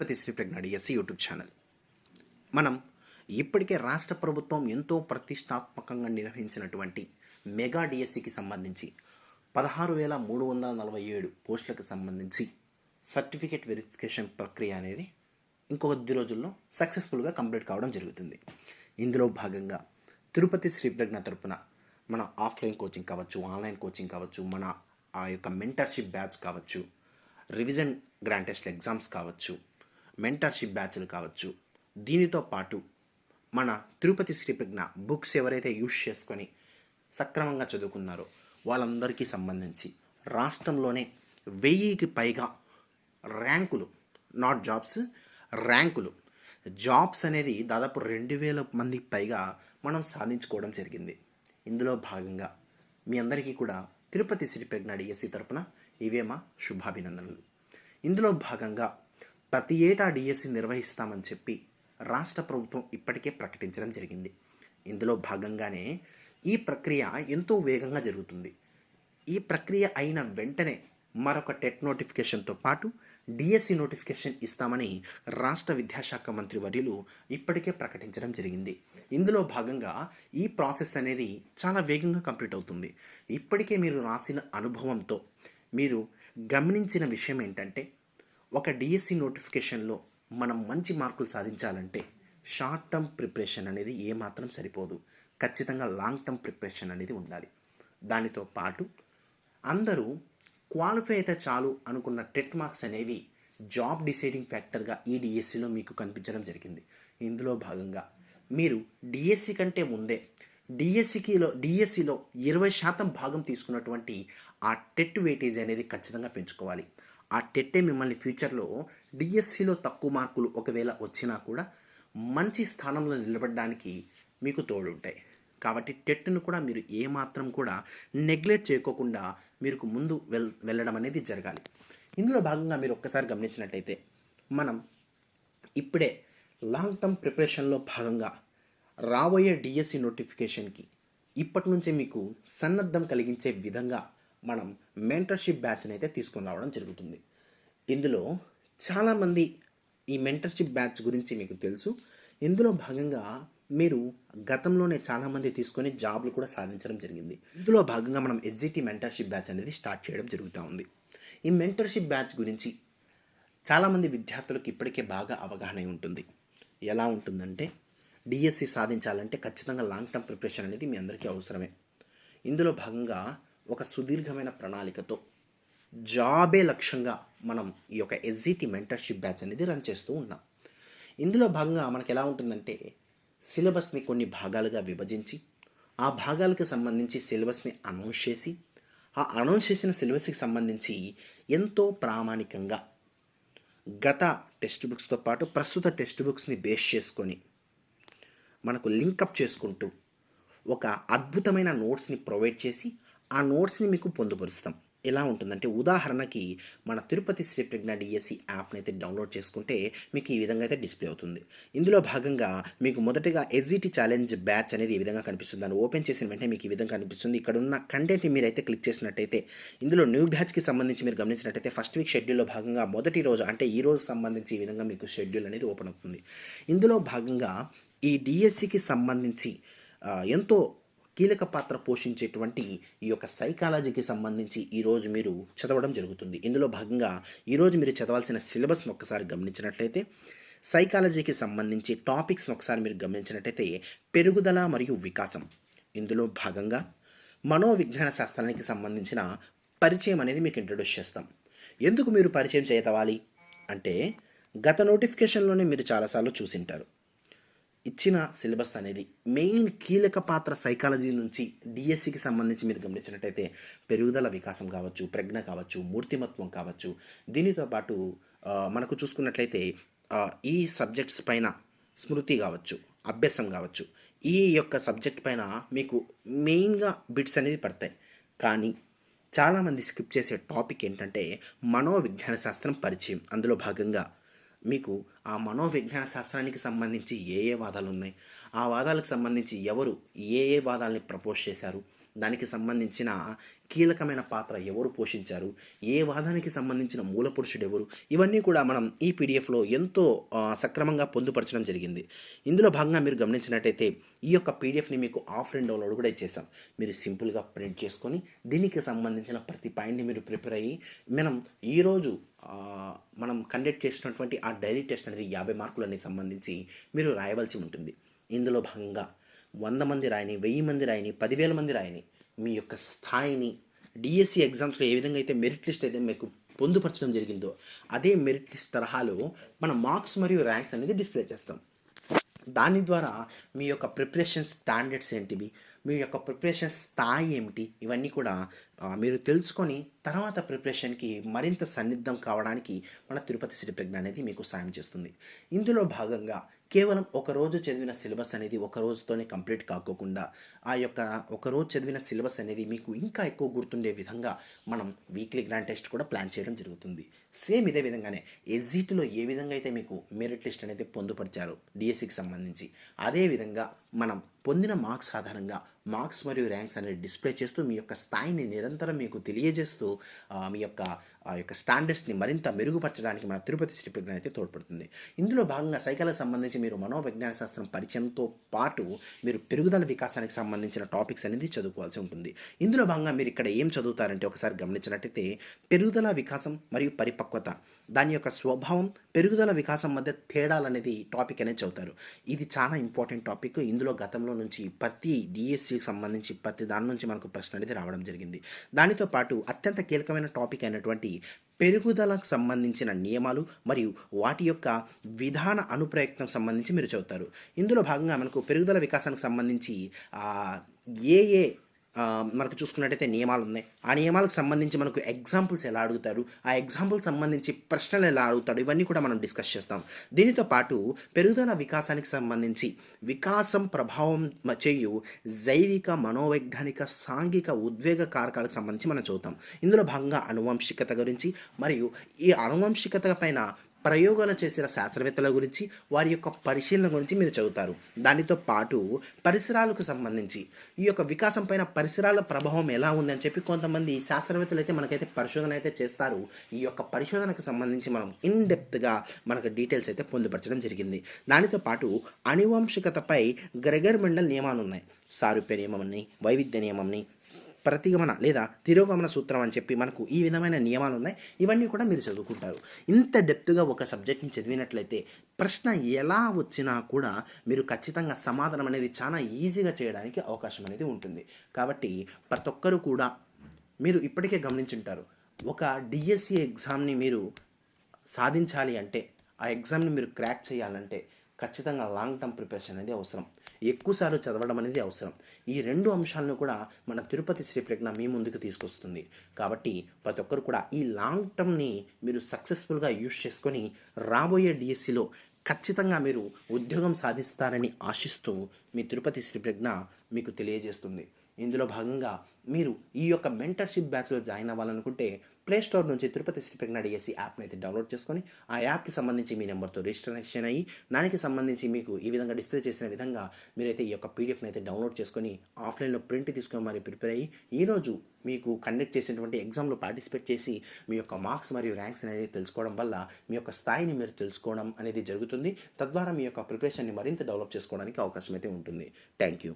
Tirupati Sri Pragna DSC YouTube channel. మనం ఇప్పటికే రాష్ట్ర ప్రభుత్వం ఎంతో ప్రతిష్టాత్మకంగా నిర్వహించినటువంటి మెగా డిఎస్సికి సంబంధించి పదహారు వేల మూడు వందల నలభై ఏడు పోస్టులకు సంబంధించి సర్టిఫికేట్ వెరిఫికేషన్ ప్రక్రియ అనేది ఇంకొద్ది రోజుల్లో సక్సెస్ఫుల్గా కంప్లీట్ కావడం జరుగుతుంది. ఇందులో భాగంగా తిరుపతి శ్రీ ప్రజ్ఞ తరపున మన ఆఫ్లైన్ కోచింగ్ కావచ్చు ఆన్లైన్ కోచింగ్ కావచ్చు మన ఆ యొక్క మెంటర్షిప్ బ్యాచ్ కావచ్చు రివిజన్ గ్రాంటెస్ట్ ఎగ్జామ్స్ కావచ్చు మెంటర్షిప్ బ్యాచ్లు కావచ్చు. దీనితో పాటు మన తిరుపతి శ్రీ ప్రజ్ఞ బుక్స్ ఎవరైతే యూజ్ చేసుకొని సక్రమంగా చదువుకున్నారో వాళ్ళందరికీ సంబంధించి రాష్ట్రంలోనే వెయ్యికి పైగా ర్యాంకులు నాట్ జాబ్స్ ర్యాంకులు. జాబ్స్ అనేది దాదాపు రెండు వేల మందికి పైగా మనం సాధించుకోవడం జరిగింది. ఇందులో భాగంగా మీ అందరికీ కూడా తిరుపతి శ్రీ ప్రజ్ఞ డిఎస్సి తరపున ఇవే మా శుభాభినందనలు. ఇందులో భాగంగా ప్రతి ఏటా డిఎస్సి నిర్వహిస్తామని చెప్పి రాష్ట్ర ప్రభుత్వం ఇప్పటికే ప్రకటించడం జరిగింది. ఇందులో భాగంగానే ఈ ప్రక్రియ ఎంతో వేగంగా జరుగుతుంది. ఈ ప్రక్రియ అయిన వెంటనే మరొక టెట్ నోటిఫికేషన్తో పాటు డిఎస్సి నోటిఫికేషన్ ఇస్తామని రాష్ట్ర విద్యాశాఖ మంత్రి వర్యులు ఇప్పటికే ప్రకటించడం జరిగింది. ఇందులో భాగంగా ఈ ప్రాసెస్ అనేది చాలా వేగంగా కంప్లీట్ అవుతుంది. ఇప్పటికే మీరు రాసిన అనుభవంతో మీరు గమనించిన విషయం ఏంటంటే ఒక డిఎస్సి నోటిఫికేషన్లో మనం మంచి మార్కులు సాధించాలంటే షార్ట్ టర్మ్ ప్రిపరేషన్ అనేది ఏమాత్రం సరిపోదు. ఖచ్చితంగా లాంగ్ టర్మ్ ప్రిపరేషన్ అనేది ఉండాలి. దానితో పాటు అందరూ క్వాలిఫై అయితే చాలు అనుకున్న టెట్ మార్క్స్ అనేవి జాబ్ డిసైడింగ్ ఫ్యాక్టర్గా ఈ డిఎస్సిలో మీకు కనిపించడం జరిగింది. ఇందులో భాగంగా మీరు డిఎస్సి కంటే ముందే డిఎస్సికిలో డిఎస్సిలో ఇరవై శాతం భాగం తీసుకున్నటువంటి ఆ టెట్ వెయిటేజ్ అనేది ఖచ్చితంగా పెంచుకోవాలి. ఆ టెట్టే మిమ్మల్ని ఫ్యూచర్లో డిఎస్సిలో తక్కువ మార్కులు ఒకవేళ వచ్చినా కూడా మంచి స్థానంలో నిలబడడానికి మీకు తోడుంటాయి. కాబట్టి టెట్ను కూడా మీరు ఏమాత్రం కూడా నెగ్లెక్ట్ చేయకోకుండా మీరు ముందు వెల్ వెళ్ళడం అనేది జరగాలి. ఇందులో భాగంగా మీరు ఒక్కసారి గమనించినట్టయితే మనం ఇప్పుడే లాంగ్ టర్మ్ ప్రిపరేషన్లో భాగంగా రాబోయే డిఎస్సి నోటిఫికేషన్కి ఇప్పటి నుంచే మీకు సన్నద్ధం కలిగించే విధంగా మనం మెంటర్షిప్ బ్యాచ్ని అయితే తీసుకొని రావడం జరుగుతుంది. ఇందులో చాలామంది ఈ మెంటర్షిప్ బ్యాచ్ గురించి మీకు తెలుసు. ఇందులో భాగంగా మీరు గతంలోనే చాలామంది తీసుకొని జాబ్లు కూడా సాధించడం జరిగింది. ఇందులో భాగంగా మనం ఎస్జిటి మెంటర్షిప్ బ్యాచ్ అనేది స్టార్ట్ చేయడం జరుగుతూ ఉంది. ఈ మెంటర్షిప్ బ్యాచ్ గురించి చాలామంది విద్యార్థులకు ఇప్పటికే బాగా అవగాహన ఉంటుంది. ఎలా ఉంటుందంటే డిఎస్సి సాధించాలంటే ఖచ్చితంగా లాంగ్ టర్మ్ ప్రిపరేషన్ అనేది మీ అందరికీ అవసరమే. ఇందులో భాగంగా ఒక సుదీర్ఘమైన ప్రణాళికతో జాబే లక్ష్యంగా మనం ఈ యొక్క ఎస్జిటి మెంటర్షిప్ బ్యాచ్ అనేది రన్ చేస్తూ ఉన్నాం. ఇందులో భాగంగా మనకి ఎలా ఉంటుందంటే సిలబస్ని కొన్ని భాగాలుగా విభజించి ఆ భాగాలకు సంబంధించి సిలబస్ని అనౌన్స్ చేసి ఆ అనౌన్స్ చేసిన సిలబస్కి సంబంధించి ఎంతో ప్రామాణికంగా గత టెక్స్ట్ బుక్స్తో పాటు ప్రస్తుత టెక్స్ట్ బుక్స్ని బేస్ చేసుకొని మనకు లింకప్ చేసుకుంటూ ఒక అద్భుతమైన నోట్స్ని ప్రొవైడ్ చేసి ఆ నోట్స్ని మీకు పొందుపరుస్తాం. ఎలా ఉంటుందంటే ఉదాహరణకి మన తిరుపతి శ్రీ ప్రజ్ఞ డిఎస్సి యాప్ని అయితే డౌన్లోడ్ చేసుకుంటే మీకు ఈ విధంగా అయితే డిస్ప్లే అవుతుంది. ఇందులో భాగంగా మీకు మొదటగా ఎస్జిటి ఛాలెంజ్ బ్యాచ్ అనేది ఈ విధంగా కనిపిస్తుంది. దాన్ని ఓపెన్ చేసిన వెంటనే మీకు ఈ విధంగా కనిపిస్తుంది. ఇక్కడ ఉన్న కంటెంట్ని మీరైతే క్లిక్ చేసినట్టయితే ఇందులో న్యూ బ్యాచ్కి సంబంధించి మీరు గమనించినట్టయితే ఫస్ట్ వీక్ షెడ్యూల్లో భాగంగా మొదటి రోజు అంటే ఈ రోజు సంబంధించి ఈ విధంగా మీకు షెడ్యూల్ అనేది ఓపెన్ అవుతుంది. ఇందులో భాగంగా ఈ డిఎస్సికి సంబంధించి ఎంతో కీలక పాత్ర పోషించేటువంటి ఈ యొక్క సైకాలజీకి సంబంధించి ఈరోజు మీరు చదవడం జరుగుతుంది. ఇందులో భాగంగా ఈరోజు మీరు చదవాల్సిన సిలబస్ను ఒక్కసారి గమనించినట్లయితే సైకాలజీకి సంబంధించి టాపిక్స్ను ఒకసారి మీరు గమనించినట్టయితే పెరుగుదల మరియు వికాసం. ఇందులో భాగంగా మనోవిజ్ఞాన శాస్త్రానికి సంబంధించిన పరిచయం అనేది మీకు ఇంట్రడ్యూస్ చేస్తాం. ఎందుకు మీరు పరిచయం చేయతవాలి అంటే గత నోటిఫికేషన్లోనే మీరు చాలాసార్లు చూసింటారు. ఇచ్చిన సిలబస్ అనేది మెయిన్ కీలక పాత్ర సైకాలజీ నుంచి డిఎస్సికి సంబంధించి మీరు గమనించినట్టయితే పెరుగుదల వికాసం కావచ్చు ప్రజ్ఞ కావచ్చు మూర్తిమత్వం కావచ్చు. దీనితో పాటు మనకు చూసుకున్నట్లయితే ఈ సబ్జెక్ట్స్ పైన స్మృతి కావచ్చు అభ్యాసం కావచ్చు ఈ యొక్క సబ్జెక్ట్ పైన మీకు మెయిన్గా బిట్స్ అనేది పడతాయి. కానీ చాలామంది స్కిప్ చేసే టాపిక్ ఏంటంటే మనోవిజ్ఞాన శాస్త్రం పరిచయం. అందులో భాగంగా మీకు ఆ మనోవిజ్ఞాన శాస్త్రానికి సంబంధించి ఏ ఏ వాదాలు ఉన్నాయి? ఆ వాదాలకు సంబంధించి ఎవరు ఏ ఏ వాదాలని ప్రపోజ్ చేశారు? దానికి సంబంధించిన కీలకమైన పాత్ర ఎవరు పోషించారు? ఏ వాదానికి సంబంధించిన మూల పురుషుడు ఎవరు? ఇవన్నీ కూడా మనం ఈ పీడిఎఫ్లో ఎంతో సక్రమంగా పొందుపరచడం జరిగింది. ఇందులో భాగంగా మీరు గమనించినట్టయితే ఈ యొక్క పీడిఎఫ్ని మీకు ఆఫ్లైన్ డౌన్లోడ్ కూడా ఇచ్చేసాం మీరు సింపుల్గా ప్రింట్ చేసుకొని దీనికి సంబంధించిన ప్రతి పాయింట్ని మీరు ప్రిపేర్ అయ్యి మనం ఈరోజు మనం కండక్ట్ చేసినటువంటి ఆ డైరీ టెస్ట్ అనేది యాభై మార్కులకి సంబంధించి మీరు రాయవలసి ఉంటుంది. ఇందులో భాగంగా వంద మంది రాయని వెయ్యి మంది రాయని పదివేల మంది రాయని మీ యొక్క స్థాయిని డిఎస్సి ఎగ్జామ్స్లో ఏ విధంగా అయితే మెరిట్ లిస్ట్ అయితే మీకు పొందుపరచడం జరిగిందో అదే మెరిట్ లిస్ట్ తరహాలో మన మార్క్స్ మరియు ర్యాంక్స్ అనేది డిస్ప్లే చేస్తాం. దాని ద్వారా మీ యొక్క ప్రిపరేషన్ స్టాండర్డ్స్ ఏంటివి మీ యొక్క ప్రిపరేషన్ స్థాయి ఏమిటి ఇవన్నీ కూడా మీరు తెలుసుకొని తర్వాత ప్రిపరేషన్కి మరింత సన్నిద్ధం కావడానికి మన తిరుపతి శ్రీ ప్రజ్ఞ అనేది మీకు సాయం చేస్తుంది. ఇందులో భాగంగా కేవలం ఒక రోజు చదివిన సిలబస్ అనేది ఒక రోజుతోనే కంప్లీట్ కాకోకుండా ఆ యొక్క ఒక రోజు చదివిన సిలబస్ అనేది మీకు ఇంకా ఎక్కువ గుర్తుండే విధంగా మనం వీక్లీ గ్రాండ్ టెస్ట్ కూడా ప్లాన్ చేయడం జరుగుతుంది. సేమ్ ఇదే విధంగానే ఎగ్జిట్లో ఏ విధంగా అయితే మీకు మెరిట్ లిస్ట్ అనేది పొందుపరిచారు డిఎస్సికి సంబంధించి అదే విధంగా మనం పొందిన మార్క్స్ ఆధారంగా మార్క్స్ మరియు ర్యాంక్స్ అనేది డిస్ప్లే చేస్తూ మీ యొక్క స్థాయిని నిరంతరం మీకు తెలియజేస్తూ మీ యొక్క ఆ యొక్క స్టాండర్డ్స్ని మరింత మెరుగుపరచడానికి మన తిరుపతి శ్రీ ప్రజ్ఞ అయితే తోడ్పడుతుంది. ఇందులో భాగంగా సైకాలజీ సంబంధించి మీరు మనోవిజ్ఞాన శాస్త్రం పరిచయంతో పాటు మీరు పెరుగుదల వికాసానికి సంబంధించిన టాపిక్స్ అనేది చదువుకోవాల్సి ఉంటుంది. ఇందులో భాగంగా మీరు ఇక్కడ ఏం చదువుతారంటే ఒకసారి గమనించినట్టయితే పెరుగుదల వికాసం మరియు పరి పరిపక్వత దాని యొక్క స్వభావం పెరుగుదల వికాసం మధ్య తేడాలు అనేది టాపిక్ అనేది చదువుతారు ఇది చాలా ఇంపార్టెంట్ టాపిక్ ఇందులో గతంలో నుంచి ప్రతి డిఎస్సికి సంబంధించి ప్రతి దాని నుంచి మనకు ప్రశ్న అనేది రావడం జరిగింది. దానితో పాటు అత్యంత కీలకమైన టాపిక్ అయినటువంటి పెరుగుదలకు సంబంధించిన నియమాలు మరియు వాటి యొక్క విధాన అనుప్రయత్నం సంబంధించి మీరు చదువుతారు ఇందులో భాగంగా మనకు పెరుగుదల వికాసానికి సంబంధించి ఏ ఏ మనకు చూసుకున్నట్టయితే నియమాలు ఉన్నాయి ఆ నియమాలకు సంబంధించి మనకు ఎగ్జాంపుల్స్ ఎలా అడుగుతారు? ఆ ఎగ్జాంపుల్ సంబంధించి ప్రశ్నలు ఎలా అడుగుతాడు ఇవన్నీ కూడా మనం డిస్కస్ చేస్తాం. దీనితో పాటు పెరుగుదల వికాసానికి సంబంధించి వికాసం ప్రభావం చేయు జైవిక మనోవైజ్ఞానిక సాంఘిక ఉద్వేగ కారకాలకు సంబంధించి మనం చూద్దాం ఇందులో భాగంగా అనువంశికత గురించి మరియు ఈ అనువంశికత పైన ప్రయోగాలు చేసిన శాస్త్రవేత్తల గురించి వారి యొక్క పరిశీలన గురించి మీరు చదువుతారు. దానితో పాటు పరిసరాలకు సంబంధించి ఈ యొక్క వికాసం పైన పరిసరాల ప్రభావం ఎలా ఉందని చెప్పి కొంతమంది శాస్త్రవేత్తలు అయితే మనకైతే పరిశోధన అయితే చేస్తారు. ఈ యొక్క పరిశోధనకు సంబంధించి మనం ఇన్ డెప్త్గా మనకు డీటెయిల్స్ అయితే పొందుపరచడం జరిగింది. దానితో పాటు అనువంశికతపై గ్రెగర్ మెండల్ నియమాలు ఉన్నాయి. సారూప్య నియమంని వైవిధ్య నియమంని ప్రతిగమన లేదా తిరోగమన సూత్రం అని చెప్పి మనకు ఈ విధమైన నియమాలు ఉన్నాయి. ఇవన్నీ కూడా మీరు చదువుకుంటారు. ఇంత డెప్త్గా ఒక సబ్జెక్ట్ని చదివినట్లయితే ప్రశ్న ఎలా వచ్చినా కూడా మీరు ఖచ్చితంగా సమాధానం అనేది చాలా ఈజీగా చేయడానికి అవకాశం అనేది ఉంటుంది. కాబట్టి ప్రతి ఒక్కరూ కూడా మీరు ఇప్పటికే గమనించుంటారు. ఒక డిఎస్సి ఎగ్జామ్ని మీరు సాధించాలి అంటే ఆ ఎగ్జామ్ని మీరు క్రాక్ చేయాలంటే ఖచ్చితంగా లాంగ్ టర్మ్ ప్రిపరేషన్ అనేది అవసరం. ఎక్కువసార్లు చదవడం అనేది అవసరం. ఈ రెండు అంశాలను కూడా మన తిరుపతి శ్రీ ప్రజ్ఞ మీ ముందుకు తీసుకొస్తుంది. కాబట్టి ప్రతి ఒక్కరు కూడా ఈ లాంగ్ టర్మ్ని మీరు సక్సెస్ఫుల్గా యూజ్ చేసుకొని రాబోయే డిఎస్సిలో ఖచ్చితంగా మీరు ఉద్యోగం సాధిస్తారని ఆశిస్తూ మీ తిరుపతి శ్రీ ప్రజ్ఞ మీకు తెలియజేస్తుంది. ఇందులో భాగంగా మీరు ఈ యొక్క మెంటర్షిప్ బ్యాచ్లో జాయిన్ అవ్వాలనుకుంటే ప్లే స్టోర్ నుంచి తిరుపతి శ్రీ ప్రజ్ఞ ఏసీ యాప్ని అయితే డౌన్లోడ్ చేసుకొని ఆ యాప్కి సంబంధించి మీ నెంబర్తో రిజిస్ట్రేషన్ అయ్యి దానికి సంబంధించి మీకు ఈ విధంగా డిస్ప్లే చేసిన విధంగా మీరైతే ఈ యొక్క పీడిఎఫ్ని అయితే డౌన్లోడ్ చేసుకొని ఆఫ్లైన్లో ప్రింట్ తీసుకొని మరి ప్రిపేర్ అయ్యి ఈరోజు మీకు కండక్ట్ చేసినటువంటి ఎగ్జామ్లో పార్టిసిపేట్ చేసి మీ యొక్క మార్క్స్ మరియు ర్యాంక్స్ అనేది తెలుసుకోవడం వల్ల మీ యొక్క స్థాయిని మీరు తెలుసుకోవడం అనేది జరుగుతుంది. తద్వారా మీ యొక్క ప్రిపరేషన్ని మరింత డెవలప్ చేసుకోవడానికి అవకాశం అయితే ఉంటుంది. Thank you